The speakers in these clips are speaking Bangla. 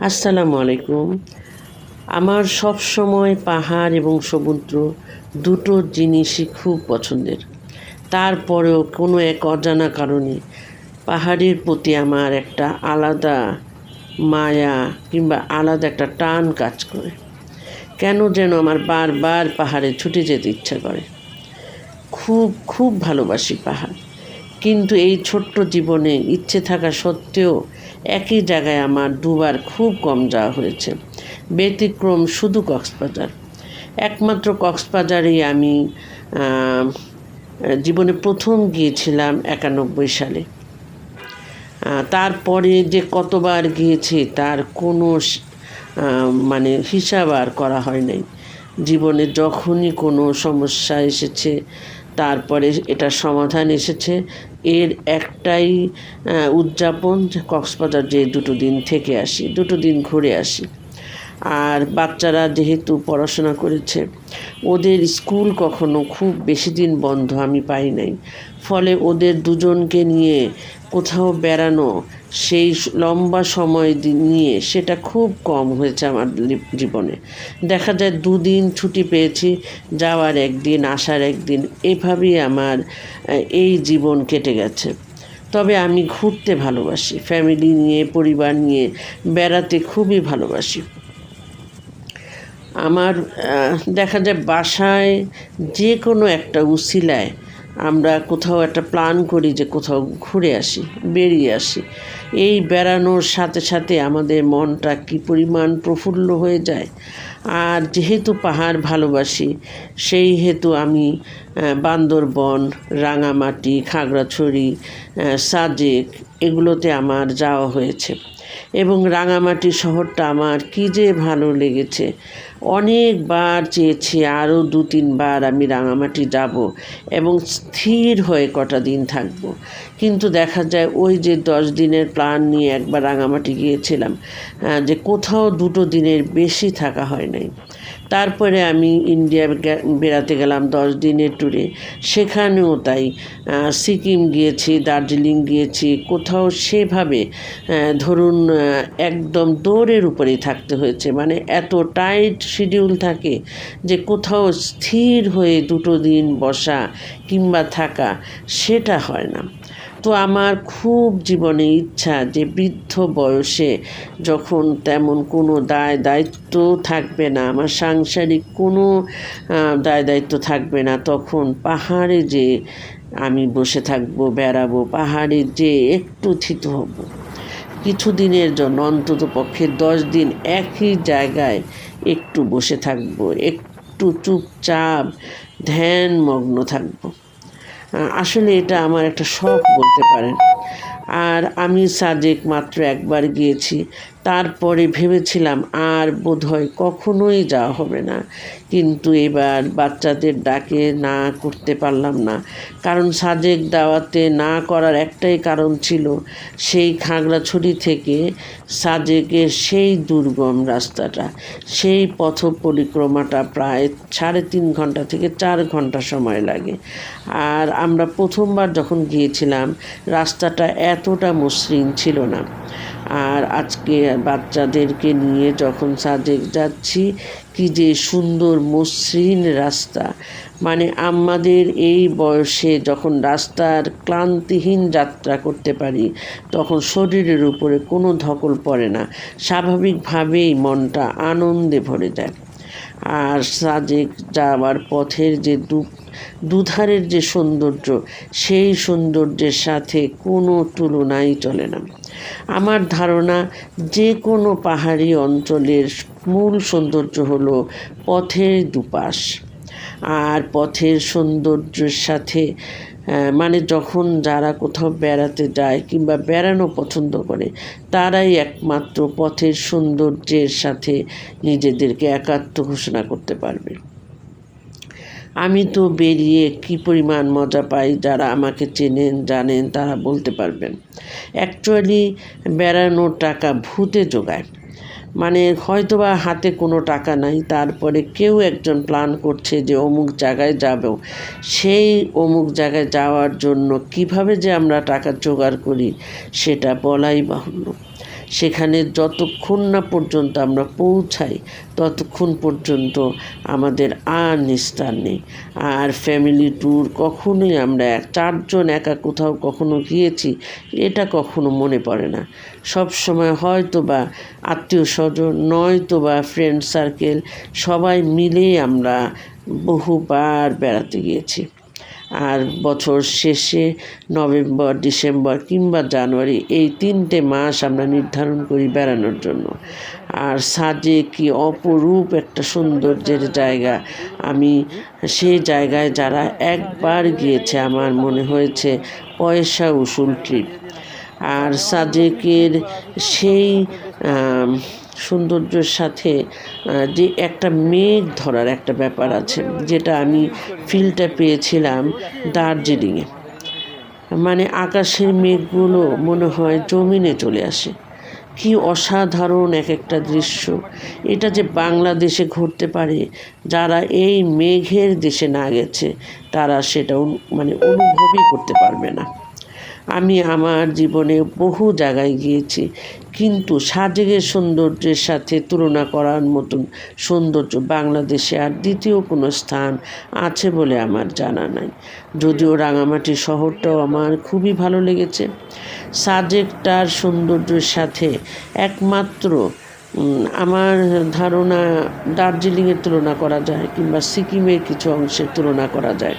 আসসালামু আলাইকুম। আমার সব সময় পাহাড় এবং সমুদ্র দুটো জিনিসই খুব পছন্দের। তারপরেও কোনো এক অজানা কারণে পাহাড়ের প্রতি আমার একটা আলাদা মায়া কিংবা আলাদা একটা টান কাজ করে। কেন যেন আমার বারবার পাহাড়ে ছুটে যেতে ইচ্ছা করে। খুব খুব ভালোবাসি পাহাড়। কিন্তু এই ছোট্ট জীবনে ইচ্ছে থাকা সত্ত্বেও একই জায়গায় আমার দুবার খুব কম যাওয়া হয়েছে। ব্যতিক্রম শুধু কক্সবাজার। একমাত্র কক্সবাজারেই আমি জীবনে প্রথম গিয়েছিলাম একানব্বই সালে। তারপরে যে কতবার গিয়েছি তার কোনো মানে হিসাব আর করা হয় নাই। জীবনে যখনই কোনো সমস্যা এসেছে তারপরে এটার সমাধান এসেছে। এর একটাই উদযাপন কক্সবাজার যে দুটো দিন থেকে আসি, দুটো দিন ঘুরে আসি। আর বাচ্চারা যেহেতু পড়াশোনা করেছে, ওদের স্কুল কখনো খুব বেশি দিন বন্ধ আমি পাই নাই। ফলে ওদের দুজনকে নিয়ে কোথাও বেড়ানো সেই লম্বা সময় নিয়ে সেটা খুব কম হয়েছে আমার জীবনে। দেখা যায় দুদিন ছুটি পেয়েছি, যাওয়ার একদিন, আসার একদিন, এভাবেই আমার এই জীবন কেটে গেছে। তবে আমি ঘুরতে ভালোবাসি, ফ্যামিলি নিয়ে, পরিবার নিয়ে বেড়াতে খুবই ভালোবাসি। আমার দেখা যায় বাসায় যে কোনো একটা উসিলায় আমরা কোথাও একটা প্ল্যান করি যে কোথাও ঘুরে আসি, বেরিয়ে আসি। এই বেড়ানোর সাথে সাথে আমাদের মনটা কি পরিমাণ প্রফুল্ল হয়ে যায়। আর যেহেতু পাহাড় ভালোবাসি, সেই হেতু আমি বান্দরবন, রাঙামাটি, খাগড়াছড়ি সাজেক এগুলোতে আমার যাওয়া হয়েছে। এবং রাঙামাটি শহরটা আমার কী যে ভালো লেগেছে। অনেকবার চেয়েছি আরও দু তিনবার আমি রাঙামাটি যাব এবং স্থির হয়ে কটা দিন থাকব। কিন্তু দেখা যায় ওই যে দশ দিনের প্ল্যান নিয়ে একবার রাঙামাটি গিয়েছিলাম যে কোথাও দুটো দিনের বেশি থাকা হয় নাই। তারপরে আমি ইন্ডিয়া বেড়াতে গেলাম দশ দিনের ট্যুরে সেখানেও তাই সিকিম গিয়েছি, দার্জিলিং গিয়েছি, কোথাও সেভাবে ধরুন একদম দৌড়ের উপরেই থাকতে হয়েছে। মানে এত টাইট শিডিউল থাকে যে কোথাও স্থির হয়ে দুটো দিন বসা কিংবা থাকা, সেটা হয় না। তো আমার খুব জীবনে ইচ্ছা যে বৃদ্ধ বয়সে যখন তেমন কোনো দায় দায়িত্ব থাকবে না, আমার সাংসারিক কোনো দায় দায়িত্ব থাকবে না, তখন পাহাড়ে যে আমি বসে থাকব, বেড়াবো, পাহাড়ে যে একটু থিত হব। কিছুদিনের জন্য, অন্তত পক্ষে দশ দিন একই জায়গায় একটু বসে থাকব, একটু চুপচাপ, ধ্যানমগ্ন থাকব। আসলে এটা আমার একটা শখ বলতে পারেন। আর আমি সাজেক মাত্র একবার গিয়েছি। তারপরে ভেবেছিলাম আর বোধহয় কখনোই যাওয়া হবে না। কিন্তু এবার বাচ্চাদের ডাকে না করতে পারলাম না। কারণ সাজেক দাওয়াতে না করার একটাই কারণ ছিল সেই খাগড়াছড়ি থেকে সাজেকের সেই দুর্গম রাস্তাটা। সেই পথ পরিক্রমাটা প্রায় সাড়ে তিন ঘণ্টা থেকে চার ঘণ্টা সময় লাগে। আর আমরা প্রথমবার যখন গিয়েছিলাম, রাস্তাটা এতটা মসৃণ ছিল না। আর আজকে বাচ্চাদেরকে নিয়ে যখন সাদেক যাচ্ছি, কি যে সুন্দর মসৃণ রাস্তা। মানে আমাদের এই বয়সে যখন রাস্তার ক্লান্তিহীন যাত্রা করতে পারি, তখন শরীরের উপরে কোনো ধকল পড়ে না। স্বাভাবিকভাবেই মনটা আনন্দে ভরে যায়। আর সাজেক যাওয়ার পথের যে দু, দুধারের যে সৌন্দর্য, সেই সৌন্দর্যের সাথে কোনো তুলনাই চলে না। আমার ধারণা যে কোনো পাহাড়ি অঞ্চলের মূল সৌন্দর্য হলো পথের দুপাশ। আর পথের সৌন্দর্যের সাথে মানে যখন যারা কোথাও বেড়াতে যায় কিংবা বেড়ানো পছন্দ করে, তারাই একমাত্র পথের সৌন্দর্যের সাথে নিজেদেরকে একাত্ম ঘোষণা করতে পারবে। আমি তো বেরিয়ে কি পরিমাণ মজা পাই যারা আমাকে চেনেন, জানেন, তারা বলতে পারবেন। অ্যাকচুয়ালি বেড়ানোর টাকা ভূতে যোগায় মানে হয়তোবা হাতে কোনো টাকা নাই, তারপরে কেউ একজন প্ল্যান করছে যে অমুক জায়গায় যাব। সেই অমুক জায়গায় যাওয়ার জন্য কীভাবে যে আমরা টাকা জোগাড় করি, সেটা বলাই বাহুল্য। সেখানে যতক্ষণ না পর্যন্ত আমরা পৌঁছাই, ততক্ষণ পর্যন্ত আমাদের আর নিস্তার নেই। আর ফ্যামিলি ট্যুর কখনোই আমরা চারজন একা কোথাও কখনো গিয়েছি, এটা কখনো মনে পড়ে না। সব সময় হয়তো বা আত্মীয় স্বজন নয়তো বা ফ্রেন্ড সার্কেল সবাই মিলেই আমরা বহুবার বেড়াতে গিয়েছি। আর বছর শেষে নভেম্বর, ডিসেম্বর কিংবা জানুয়ারি এই তিনটে মাস আমরা নির্ধারণ করি বেড়ানোর জন্য। আর সাজে কি অপরূপ একটা সৌন্দর্যের জায়গা। আমি সেই জায়গায় যারা একবার গিয়েছে, আমার মনে হয়েছে পয়সা উসুল ট্রিপ। আর সাজেকের সেই সৌন্দর্যের সাথে যে একটা মেঘ ধরার একটা ব্যাপার আছে, যেটা আমি ফিলটা পেয়েছিলাম দার্জিলিংয়ে। মানে আকাশের মেঘগুলো মনে হয় জমিনে চলে আসে। কি অসাধারণ এক একটা দৃশ্য। এটা যে বাংলাদেশে ঘটতে পারে, যারা এই মেঘের দেশে না গেছে, তারা সেটা মানে অনুভবই করতে পারবে না। আমি আমার জীবনে বহু জায়গায় গিয়েছি। কিন্তু সাজেকের সৌন্দর্যের সাথে তুলনা করার মতন সৌন্দর্য বাংলাদেশে আর দ্বিতীয় কোনো স্থান আছে বলে আমার জানা নাই। যদিও রাঙামাটি শহরটাও আমার খুবই ভালো লেগেছে। সাজেকটার সৌন্দর্যের সাথে একমাত্র আমার ধারণা দার্জিলিংয়ের তুলনা করা যায় কিংবা সিকিমের কিছু অংশের তুলনা করা যায়।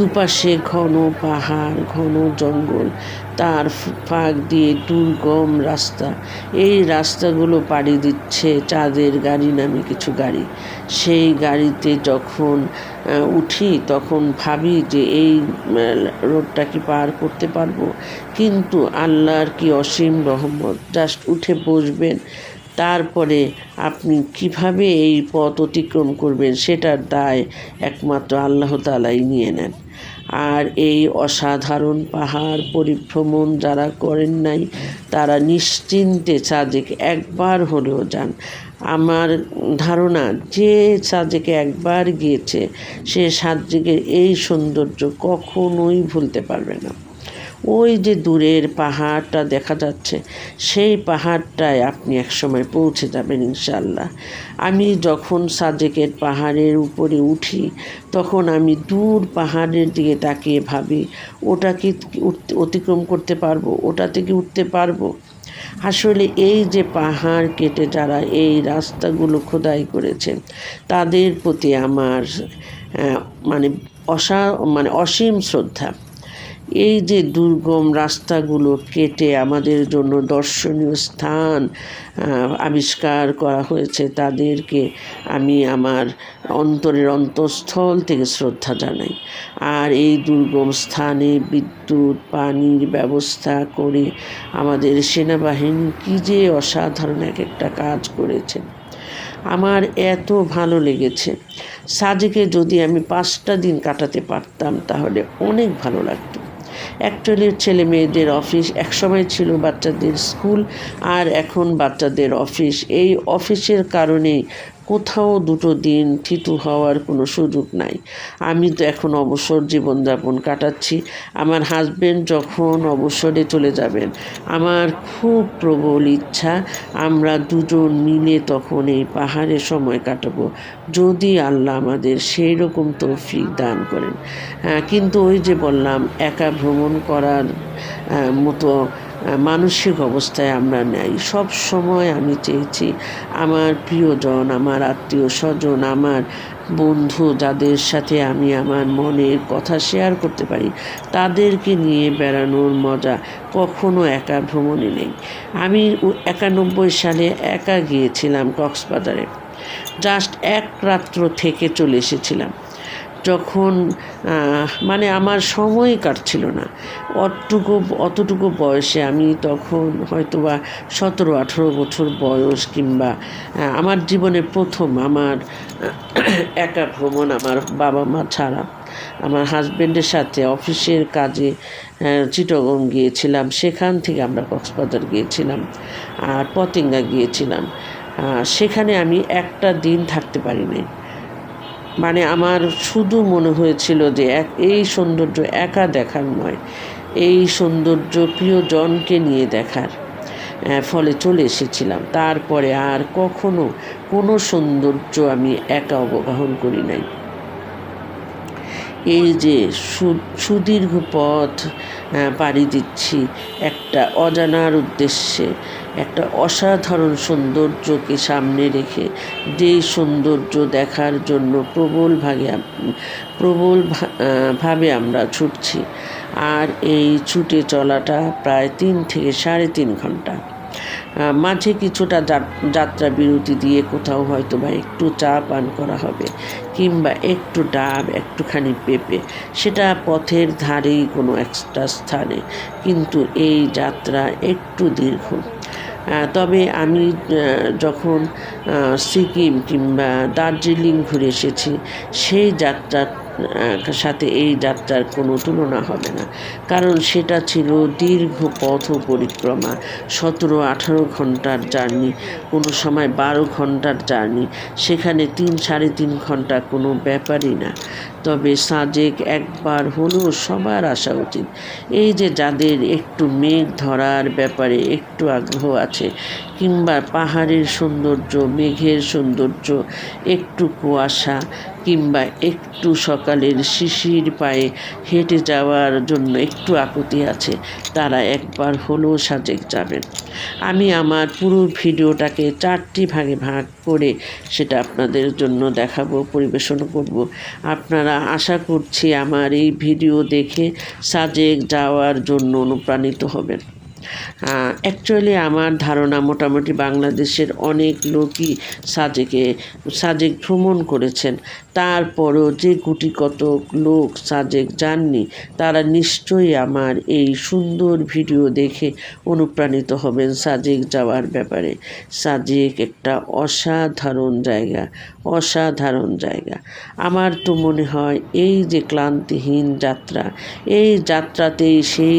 দুপাশে ঘন পাহাড়, ঘন জঙ্গল, তার ফাঁক দিয়ে দুর্গম রাস্তা। এই রাস্তাগুলো পাড়ি দিচ্ছে চাঁদের গাড়ি নামে কিছু গাড়ি। সেই গাড়িতে যখন উঠি তখন ভাবি যে এই রোডটা কি পার করতে পারব? কিন্তু আল্লাহর কি অসীম রহমত? জাস্ট উঠে বসবেন। তারপরে আপনি কীভাবে এই পথ অতিক্রম করবেন? সেটার দায় একমাত্র আল্লাহ তালাই নিয়ে নেন। আর এই অসাধারণ পাহাড় পরিভ্রমণ যারা করেন নাই, তারা নিশ্চিন্তে সাজেক একবার হলেও যান। আমার ধারণা, যে সাজেকে একবার গিয়েছে, সে সাজেকের এই সৌন্দর্য কখনোই ভুলতে পারবে না। ওই যে দূরের পাহাড়টা দেখা যাচ্ছে, সেই পাহাড়টায় আপনি একসময় পৌঁছে যাবেন ইনশাল্লাহ আমি যখন সাজেকের পাহাড়ের উপরে উঠি, তখন আমি দূর পাহাড়ের দিকে তাকিয়ে ভাবি, ওটা কি অতিক্রম করতে পারব? ওটাতে কি উঠতে পারব? আসলে এই যে পাহাড় কেটে যারা এই রাস্তাগুলো খোদাই করেছে তাদের প্রতি আমার মানে অসা মানে অসীম শ্রদ্ধা। এই যে দুর্গম রাস্তাগুলো কেটে আমাদের জন্য দর্শনীয় স্থান আবিষ্কার করা হয়েছে, তাদেরকে আমি আমার অন্তরের অন্তঃস্থল থেকে শ্রদ্ধা জানাই। আর এই দুর্গম স্থানে বিদ্যুৎ, পানির ব্যবস্থা করে আমাদের সেনাবাহিনী কী যে অসাধারণ এক একটা কাজ করেছে। আমার এত ভালো লেগেছে। সাজেকে যদি আমি পাঁচটা দিন কাটাতে পারতাম, তাহলে অনেক ভালো লাগতো। অ্যাকচুয়ালি ছেলে মেয়েদের অফিস একসময় ছিল বাচ্চাদের স্কুল আর এখন বাচ্চাদের অফিস। এই অফিসের কারণেই কোথাও দুটো দিন থিতু হওয়ার কোনো সুযোগ নাই। আমি তো এখন অবসর জীবনযাপন কাটাচ্ছি। আমার হাজবেন্ড যখন অবসরে চলে যাবেন, আমার খুব প্রবল ইচ্ছা, আমরা দুজন মিলে তখন এই পাহাড়ে সময় কাটাবো। যদি আল্লাহ আমাদের সেই রকম তৌফিক দান করেন। কিন্তু ওই যে বললাম, একা ভ্রমণ করার মতো মানসিক অবস্থায় আমরা নেই। সব সময় আমি চেয়েছি আমার প্রিয়জন, আমার আত্মীয় স্বজন আমার বন্ধু যাদের সাথে আমি আমার মনের কথা শেয়ার করতে পারি, তাদেরকে নিয়ে বেড়ানোর মজা কখনো একা ভ্রমণে নেই। আমি একানব্বই সালে একা গিয়েছিলাম কক্সবাজারে। জাস্ট এক রাত্র থেকে চলে এসেছিলাম। যখন মানে আমার সময় কাটছিল না। অতটুকু অতটুকু বয়সে আমি তখন হয়তো বা সতেরো, আঠেরো বছর বয়স কিংবা আমার জীবনে প্রথম আমার একা ভ্রমণ আমার বাবা মা ছাড়া। আমার হাজব্যান্ডের সাথে অফিসের কাজে চিটগং গিয়েছিলাম। সেখান থেকে আমরা কক্সবাজার গিয়েছিলাম আর পতেঙ্গা গিয়েছিলাম। সেখানে আমি একটা দিন থাকতে পারি নাই মানে আমার শুধু মনে হয়েছিল যে এক, এই সৌন্দর্য একা দেখার নয়, এই সৌন্দর্য প্রিয়জনকে নিয়ে দেখার ফলে চলে এসেছিলাম। তারপরে আর কখনো কোনো সৌন্দর্য আমি একা অবগাহন করি নাই। এই যে সুদীর্ঘ পথ পাড়ি দিচ্ছি একটা অজানার উদ্দেশ্যে একটা অসাধারণ সৌন্দর্যকে সামনে রেখে যেই সৌন্দর্য দেখার জন্য প্রবল ভাগে প্রবল ভাবে আমরা ছুটছি। আর এই ছুটে চলাটা প্রায় তিন থেকে সাড়ে তিন ঘণ্টা। মাঝে কিছুটা যাত- যাত্রা বিরতি দিয়ে কোথাও হয়তো বা একটু চা পান করা হবে কিংবা একটু ডাব, একটুখানি পেঁপে, সেটা পথের ধারেই কোনো একটা স্থানে। কিন্তু এই যাত্রা একটু দীর্ঘ। তবে আমি যখন সিকিম কিংবা দার্জিলিং ঘুরে এসেছি সেই যাত্রার আহ, সাথে এই যাত্রার কোনো তুলনা হবে না। কারণ সেটা ছিল দীর্ঘ পথ পরিক্রমা। সতেরো আঠারো ঘণ্টার জার্নি, কোনো সময় বারো ঘণ্টার জার্নি, সেখানে তিন, সাড়ে তিন ঘণ্টা কোনো ব্যাপারই না। তবে সাজেক একবার হলেও সবার আসা উচিত। এই যে যাদের একটু মেঘ ধরার ব্যাপারে একটু আগ্রহ আছে, কিংবা পাহাড়ের সৌন্দর্য, মেঘের সৌন্দর্য, একটু কুয়াশা কিংবা একটু সকালের শিশির পায়ে হেঁটে যাওয়ার জন্য একটু আকুতি আছে, তারা একবার হলেও সাজেক যাবেন। আমি আমার পুরো ভিডিওটাকে চারটি ভাগে ভাগ করে সেটা আপনাদের জন্য দেখাবো, পরিবেশন করব। আপনারা আশা করছি আমার এই ভিডিও দেখে সাজেক যাওয়ার জন্য অনুপ্রাণিত হবেন। অ্যাকচুয়ালি আমার ধারণা মোটামুটি বাংলাদেশের অনেক লোকই সাজেকে, সাজেক ভ্রমণ করেছেন। তারপরও যে গুটি কত লোক সাজেক যাননি, তারা নিশ্চয়ই আমার এই সুন্দর ভিডিও দেখে অনুপ্রাণিত হবেন সাজেক যাওয়ার ব্যাপারে। সাজেক একটা অসাধারণ জায়গা। অসাধারণ জায়গা। আমার তো মনে হয় এই যে ক্লান্তিহীন যাত্রা, এই যাত্রাতেই সেই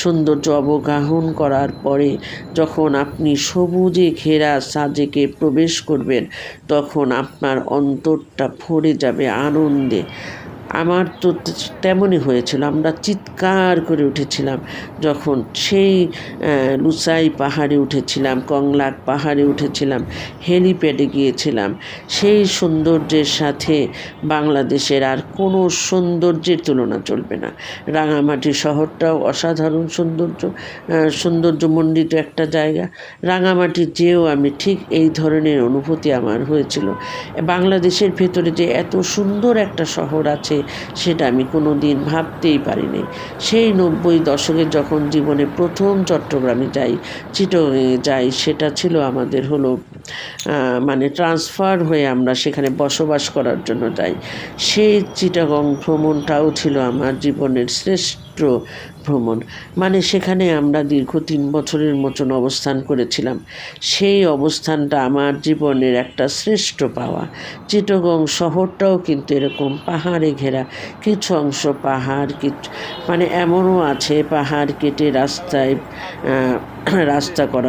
সৌন্দর্য অবগাহন করার পরে যখন আপনি সবুজে ঘেরা সাজেকে প্রবেশ করবেন, তখন আপনার অন্তরটা ভরে যাবে আনন্দে। আমার তো তেমনই হয়েছিল। আমরা চিৎকার করে উঠেছিলাম। যখন সেই লুসাই পাহাড়ে উঠেছিলাম, কংলাক পাহাড়ে উঠেছিলাম, হেলিপ্যাডে গিয়েছিলাম, সেই সৌন্দর্যের সাথে বাংলাদেশের আর কোনো সৌন্দর্যের তুলনা চলবে না। রাঙামাটি শহরটাও অসাধারণ সৌন্দর্য সৌন্দর্যমণ্ডিত একটা জায়গা। রাঙামাটি যেও আমি ঠিক এই ধরনের অনুভূতি আমার হয়েছিল। বাংলাদেশের ভেতরে যে এত সুন্দর একটা শহর আছে সেটা আমি কোনো দিন ভাবতেই পারিনি। সেই নব্বই দশকে যখন জীবনে প্রথম চট্টগ্রামে যাই চিটগাঁয়ে যাই, সেটা ছিল আমাদের হলো মানে ট্রান্সফার হয়ে আমরা সেখানে বসবাস করার জন্য যাই সেই চিটাগং ভ্রমণটাও ছিল আমার জীবনের শ্রেষ্ঠ ভ্রমণ। মানে সেখানে আমরা দীর্ঘ তিন বছরের মতন অবস্থান করেছিলাম। সেই অবস্থানটা আমার জীবনের একটা শ্রেষ্ঠ পাওয়া। চিটগং শহরটাও কিন্তু এরকম পাহাড়ে ঘেরা। কিছু অংশ পাহাড় কিছু মানে এমনও আছে, পাহাড় কেটে রাস্তায় রাস্তা করা।